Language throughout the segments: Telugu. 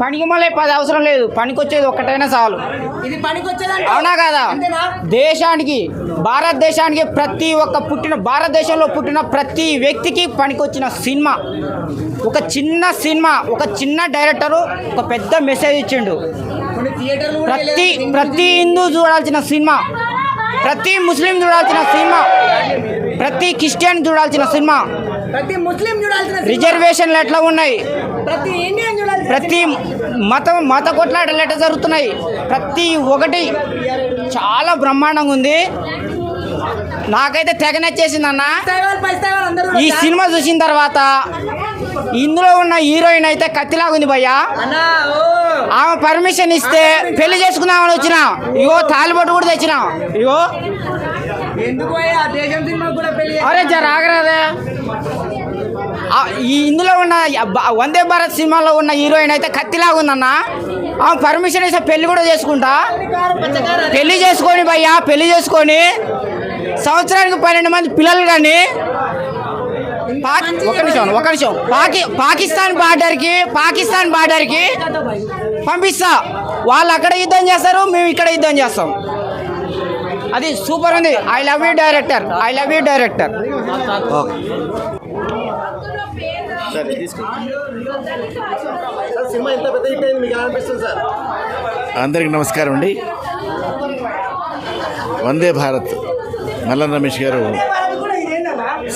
పనికి మళ్ళీ పది అవసరం లేదు. పనికొచ్చేది ఒక్కటైనా చాలు. ఇది పనికొచ్చేదంటే అవునా కదా? దేశానికి భారతదేశానికి ప్రతి ఒక్క పుట్టిన భారతదేశంలో పుట్టిన ప్రతి వ్యక్తికి పనికొచ్చిన సినిమా. ఒక చిన్న సినిమా ఒక చిన్న డైరెక్టరు ఒక పెద్ద మెసేజ్ ఇచ్చిండు. ప్రతి. ప్రతి హిందూ చూడాల్సిన సినిమా. ప్రతి ముస్లిం చూడాల్సిన సినిమా. ప్రతి క్రిస్టియన్ చూడాల్సిన సినిమా. ప్రతి ముస్లిం చూడాల్సిన. రిజర్వేషన్లు ఎట్లా ఉన్నాయి? ప్రతి ఇండియన్ చూడాల్సిన ప్రతి మతం మత కొట్లాటలు ఎట్లా జరుగుతున్నాయి? ప్రతి ఒకటి చాలా బ్రహ్మాండంగా ఉంది. నాకైతే తెగ నచ్చేసింది అన్న. ఈ సినిమా చూసిన తర్వాత ఇందులో ఉన్న హీరోయిన్ అయితే కత్తిలాగా ఉంది భయ్యా. ఆమె పర్మిషన్ ఇస్తే పెళ్ళి చేసుకుందామని వచ్చిన. ఇగో తాలిబొట్టు కూడా తెచ్చిన. ఇగో ఎందుకు పోయి? ఆ దేశం సినిమా కూడా పెళ్ళి అరే జర ఆగరాదే. ఇందులో ఉన్న వందే భారత్ సినిమాలో ఉన్న హీరోయిన్ అయితే కత్తిలాగా ఉందన్న. ఆమె పర్మిషన్ ఇస్తే పెళ్ళి కూడా చేసుకుంటా. పెళ్ళి చేసుకొని భయ్యా పెళ్ళి చేసుకొని సంవత్సరానికి పన్నెండు మంది పిల్లలు కానీ ఒక నిమిషం ఒక నిమిషం. పాకి పాకిస్తాన్ బార్డర్కి పాకిస్తాన్ బార్డర్కి పంపిస్తా. వాళ్ళు అక్కడ యుద్ధం చేస్తారు మేము ఇక్కడ యుద్ధం చేస్తాం. అది సూపర్ ఉంది. I love you director I love you director అందరికి నమస్కారం అండి. వందే భారత్. మల్లన్ రమేష్ గారు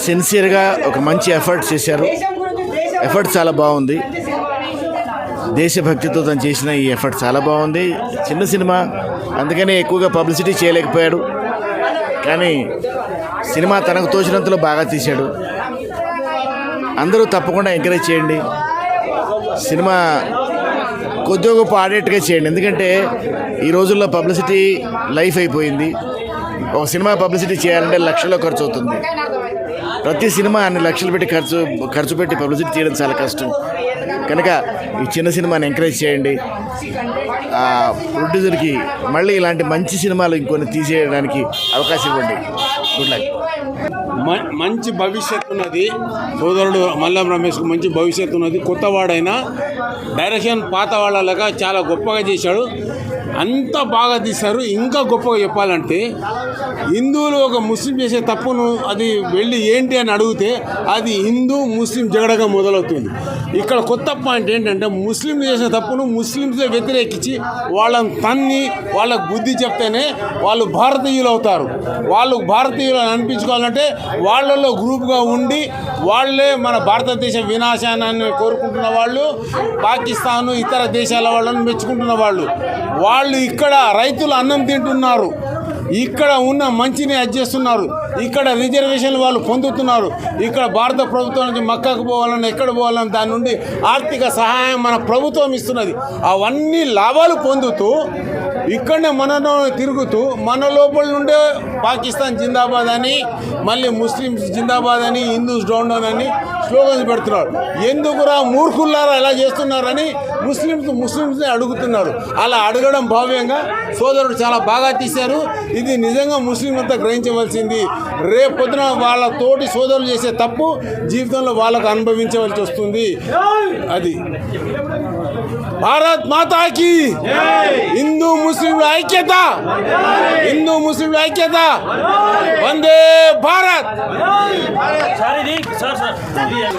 సిన్సియర్గా ఒక మంచి ఎఫర్ట్ చేశారు. ఎఫర్ట్ చాలా బాగుంది. దేశభక్తితో తను చేసిన ఈ ఎఫర్ట్ చాలా బాగుంది. చిన్న సినిమా అందుకనే ఎక్కువగా పబ్లిసిటీ చేయలేకపోయాడు. కానీ సినిమా తనకు తోచినంతలో బాగా తీశాడు. అందరూ తప్పకుండా ఎంకరేజ్ చేయండి. సినిమా కొద్దిగా గొప్ప ఆడేట్టుగా చేయండి. ఎందుకంటే ఈ రోజుల్లో పబ్లిసిటీ లైఫ్ అయిపోయింది. ఒక సినిమా పబ్లిసిటీ చేయాలంటే లక్షల్లో ఖర్చు అవుతుంది. ప్రతి సినిమా అన్ని లక్షలు పెట్టి ఖర్చు ఖర్చు పెట్టి పబ్లిసిటీ చేయడం చాలా కష్టం. కనుక ఈ చిన్న సినిమాని ఎంకరేజ్ చేయండి. ప్రొడ్యూసర్కి మళ్ళీ ఇలాంటి మంచి సినిమాలు ఇంకొన్ని తీసేయడానికి అవకాశం ఇవ్వండి. గుడ్ లక్ మ- మంచి భవిష్యత్తు ఉన్నది. సోదరుడు మల్లం రమేష్కు మంచి భవిష్యత్తు ఉన్నది. కొత్తవాడైనా డైరెక్షన్ పాత వాళ్ళ చాలా గొప్పగా చేశాడు. అంత బాగా తీశారు. ఇంకా గొప్పగా చెప్పాలంటే హిందువులు ఒక ముస్లిం చేసే తప్పును అది వెళ్ళి ఏంటి అని అడిగితే అది హిందూ ముస్లిం జగడగా మొదలవుతుంది. ఇక్కడ కొత్త పాయింట్ ఏంటంటే ముస్లింలు చేసిన తప్పును ముస్లింసే వ్యతిరేకించి వాళ్ళని తన్ని వాళ్ళకు బుద్ధి చెప్తేనే వాళ్ళు భారతీయులు అవుతారు. వాళ్ళు భారతీయులు అనిపించుకోవాలంటే వాళ్ళల్లో గ్రూప్గా ఉండి వాళ్ళే మన భారతదేశ వినాశానాన్ని కోరుకుంటున్న వాళ్ళు పాకిస్తాను ఇతర దేశాల వాళ్ళని మెచ్చుకుంటున్న వాళ్ళు. వాళ్ళు వాళ్ళు ఇక్కడ రైతులు అన్నం తింటున్నారు. ఇక్కడ ఉన్న మంచిని అది చేస్తున్నారు. ఇక్కడ రిజర్వేషన్లు వాళ్ళు పొందుతున్నారు. ఇక్కడ భారత ప్రభుత్వం నుంచి మక్కకు పోవాలని ఎక్కడ పోవాలని దాని నుండి ఆర్థిక సహాయం మన ప్రభుత్వం ఇస్తున్నది. అవన్నీ లాభాలు పొందుతూ ఇక్కడనే మనలో తిరుగుతూ మన లోపల నుండే పాకిస్తాన్ జిందాబాద్ అని మళ్ళీ ముస్లిమ్స్ జిందాబాద్ అని హిందూస్ డౌన్ డౌన్ అని స్లోగన్స్ పెడుతున్నారు. ఎందుకురా మూర్ఖుల్లారా ఎలా చేస్తున్నారని ముస్లిమ్స్ ముస్లిమ్స్ని అడుగుతున్నారు. అలా అడగడం భావ్యంగా సోదరుడు చాలా బాగా తీశారు. ఇది నిజంగా ముస్లిం అంతా గ్రహించవలసింది. రేపు పొద్దున వాళ్ళ తోటి సోదరులు చేసే తప్పు జీవితంలో వాళ్ళకు అనుభవించవలసి వస్తుంది. అది. భారత్ మాతాకి. హిందూ ముస్లింల ఐక్యత. హిందూ ముస్లింల ఐక్యత. వందే భారత్.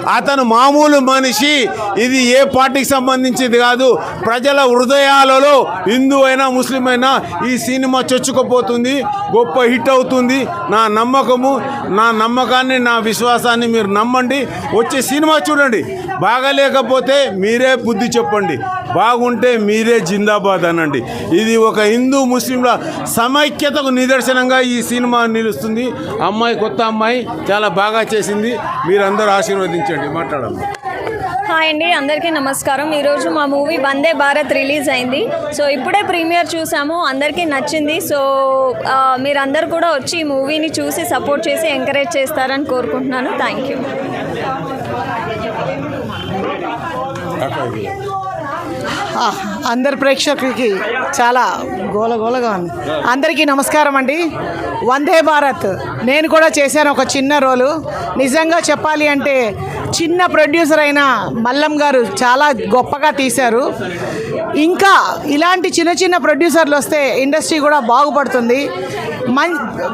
అతను మామూలు మనిషి. ఇది ఏ పార్టీకి సంబంధించింది కాదు. ప్రజల హృదయాలలో హిందూ అయినా ముస్లిం అయినా ఈ సినిమా చొచ్చుకుపోతుంది. గొప్ప హిట్ అవుతుంది. నా నమ్మకము నా నమ్మకాన్ని నా విశ్వాసాన్ని మీరు నమ్మండి. వచ్చే సినిమా చూడండి. బాగలేకపోతే మీరే బుద్ధి చెప్పండి. బాగుంటే మీరే జిందాబాద్ అనండి. ఇది ఒక హిందూ ముస్లింల సమైక్యతకు నిదర్శనంగా ఈ సినిమా నిలుస్తుంది. అమ్మాయి కొత్త అమ్మాయి చాలా బాగా చేసింది. మీరందరూ ఆశీర్వదించండి. మాట్లాడాలి హాయ్ అండి అందరికీ నమస్కారం. ఈరోజు మా మూవీ వందే భారత్ రిలీజ్ అయింది. సో ఇప్పుడే ప్రీమియర్ చూసాము అందరికీ నచ్చింది. సో మీరందరూ కూడా వచ్చి ఈ మూవీని చూసి సపోర్ట్ చేసి ఎంకరేజ్ చేస్తారని కోరుకుంటున్నాను. Thank you. అందరి ప్రేక్షకులకి చాలా గోల గోలగా ఉంది. అందరికీ నమస్కారం అండి. వందే భారత్. నేను కూడా చేశాను ఒక చిన్న రోలు. నిజంగా చెప్పాలి అంటే చిన్న ప్రొడ్యూసర్ అయిన మల్లం గారు చాలా గొప్పగా తీశారు. ఇంకా ఇలాంటి చిన్న చిన్న ప్రొడ్యూసర్లు వస్తే ఇండస్ట్రీ కూడా బాగుపడుతుంది. మం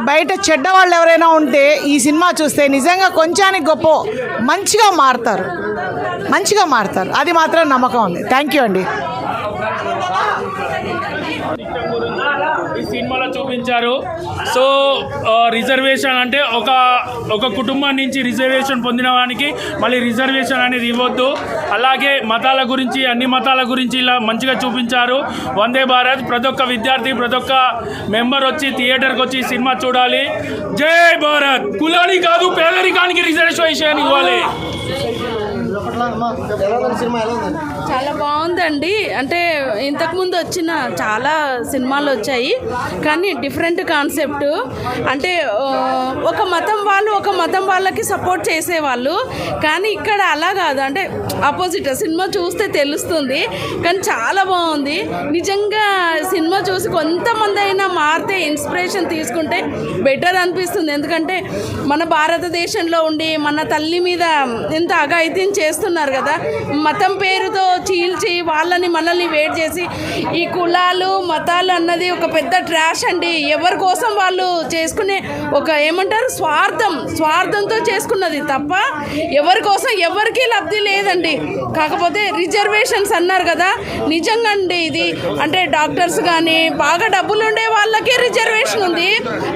బయట చెడ్డ వాళ్ళు ఎవరైనా ఉంటే ఈ సినిమా చూస్తే నిజంగా కొంచానికి గొప్ప మంచిగా మారుతారు. మంచిగా మారుతారు. అది మాత్రం నమ్మకం ఉంది. థ్యాంక్ యూ అండి. చూపించారు సో రిజర్వేషన్ అంటే ఒక ఒక కుటుంబం నుంచి రిజర్వేషన్ పొందిన వానికి మళ్ళీ రిజర్వేషన్ అనేది ఇవ్వద్దు. అలాగే మతాల గురించి అన్ని మతాల గురించి ఇలా మంచిగా చూపించారు. వందే భారత్. ప్రతి ఒక్క విద్యార్థి ప్రతి ఒక్క మెంబర్ వచ్చి థియేటర్కి వచ్చి సినిమా చూడాలి. జై భారత్! కులాని కాదు పేదరికానికి రిజర్వేషన్ ఇవ్వాలి. చాలా బాగుందండి. అంటే ఇంతకుముందు వచ్చిన చాలా సినిమాలు వచ్చాయి. కానీ డిఫరెంట్ కాన్సెప్ట్ అంటే ఒక మతం వాళ్ళు ఒక మతం వాళ్ళకి సపోర్ట్ చేసేవాళ్ళు. కానీ ఇక్కడ అలా కాదు. అంటే ఆపోజిట్ సినిమా చూస్తే తెలుస్తుంది. కానీ చాలా బాగుంది. నిజంగా సినిమా చూసి కొంతమంది అయినా మారితే ఇన్స్పిరేషన్ తీసుకుంటే బెటర్ అనిపిస్తుంది. ఎందుకంటే మన భారతదేశంలో ఉండి మన తల్లి మీద ఎంత అఘాయిత్యం చేస్తున్నారు కదా. మతం పేరుతో చీల్చి వాళ్ళని మనల్ని వేట్ చేసి ఈ కులాలు మతాలు అన్నది ఒక పెద్ద ట్రాష్ అండి. ఎవరి కోసం వాళ్ళు చేసుకునే ఒక ఏమంటారు? స్వార్థం. స్వార్థంతో చేసుకున్నది తప్ప ఎవరి కోసం ఎవరికి లబ్ధి లేదండి. కాకపోతే రిజర్వేషన్స్ అన్నారు కదా. నిజంగా అండి ఇది. అంటే డాక్టర్స్ కానీ బాగా డబ్బులు ఉండే వాళ్ళకి రిజర్వేషన్ ఉంది.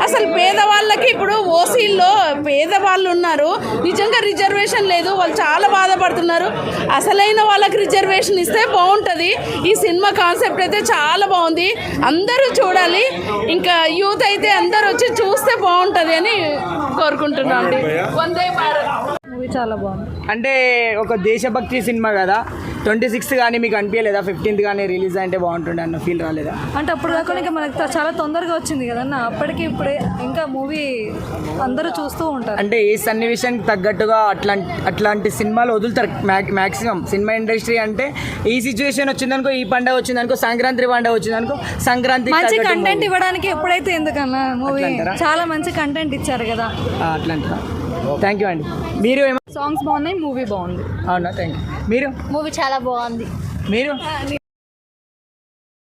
అసలు పేదవాళ్ళకి ఇప్పుడు ఓసీల్లో పేదవాళ్ళు ఉన్నారు. నిజంగా రిజర్వేషన్ లేదు. వాళ్ళు చాలా బాధపడుతున్నారు. అసలైన వాళ్ళకి రిజర్వేషన్ ఇస్తే బాగుంటుంది. ఈ సినిమా కాన్సెప్ట్ అయితే చాలా బాగుంది. అందరూ చూడాలి. ఇంకా యూత్ అయితే అందరూ వచ్చి చూస్తే బాగుంటుంది అని కోరుకుంటున్నాం అండి. వందే భారత్. మూవీ చాలా బాగుంది. అంటే ఒక దేశభక్తి సినిమా కదా. ట్వంటీ సిక్స్త్ కానీ మీకు అనిపించలేదా? ఫిఫ్టీన్త్ కానీ రిలీజ్ అంటే బాగుంటుండే అన్న ఫీల్ రాలేదా? అంటే అప్పుడు ఇంకా మనకు చాలా తొందరగా వచ్చింది కదన్న అప్పటికి ఇప్పుడే ఇంకా మూవీ అందరూ చూస్తూ ఉంటారు. అంటే ఏ సన్నివేశానికి తగ్గట్టుగా అట్లాంటి అట్లాంటి సినిమాలు వదులుతారు మ్యాక్సిమం. సినిమా ఇండస్ట్రీ అంటే ఈ సిచ్యువేషన్ వచ్చిందనుకో ఈ పండుగ వచ్చిందనుకో సంక్రాంతి పండుగ వచ్చిందనుకో సంక్రాంతి మంచి కంటెంట్. ఇవ్వడానికి ఎప్పుడైతే ఎందుకన్నా మూవీ? చాలా మంచి కంటెంట్ ఇచ్చారు కదా. అట్లా థ్యాంక్ యూ అండి మీరు ఏమో సాంగ్స్ బాగున్నాయి మూవీ బాగుంది. అవునా? థ్యాంక్ యూ మీరు? మూవీ చాలా బాగుంది. మీరు?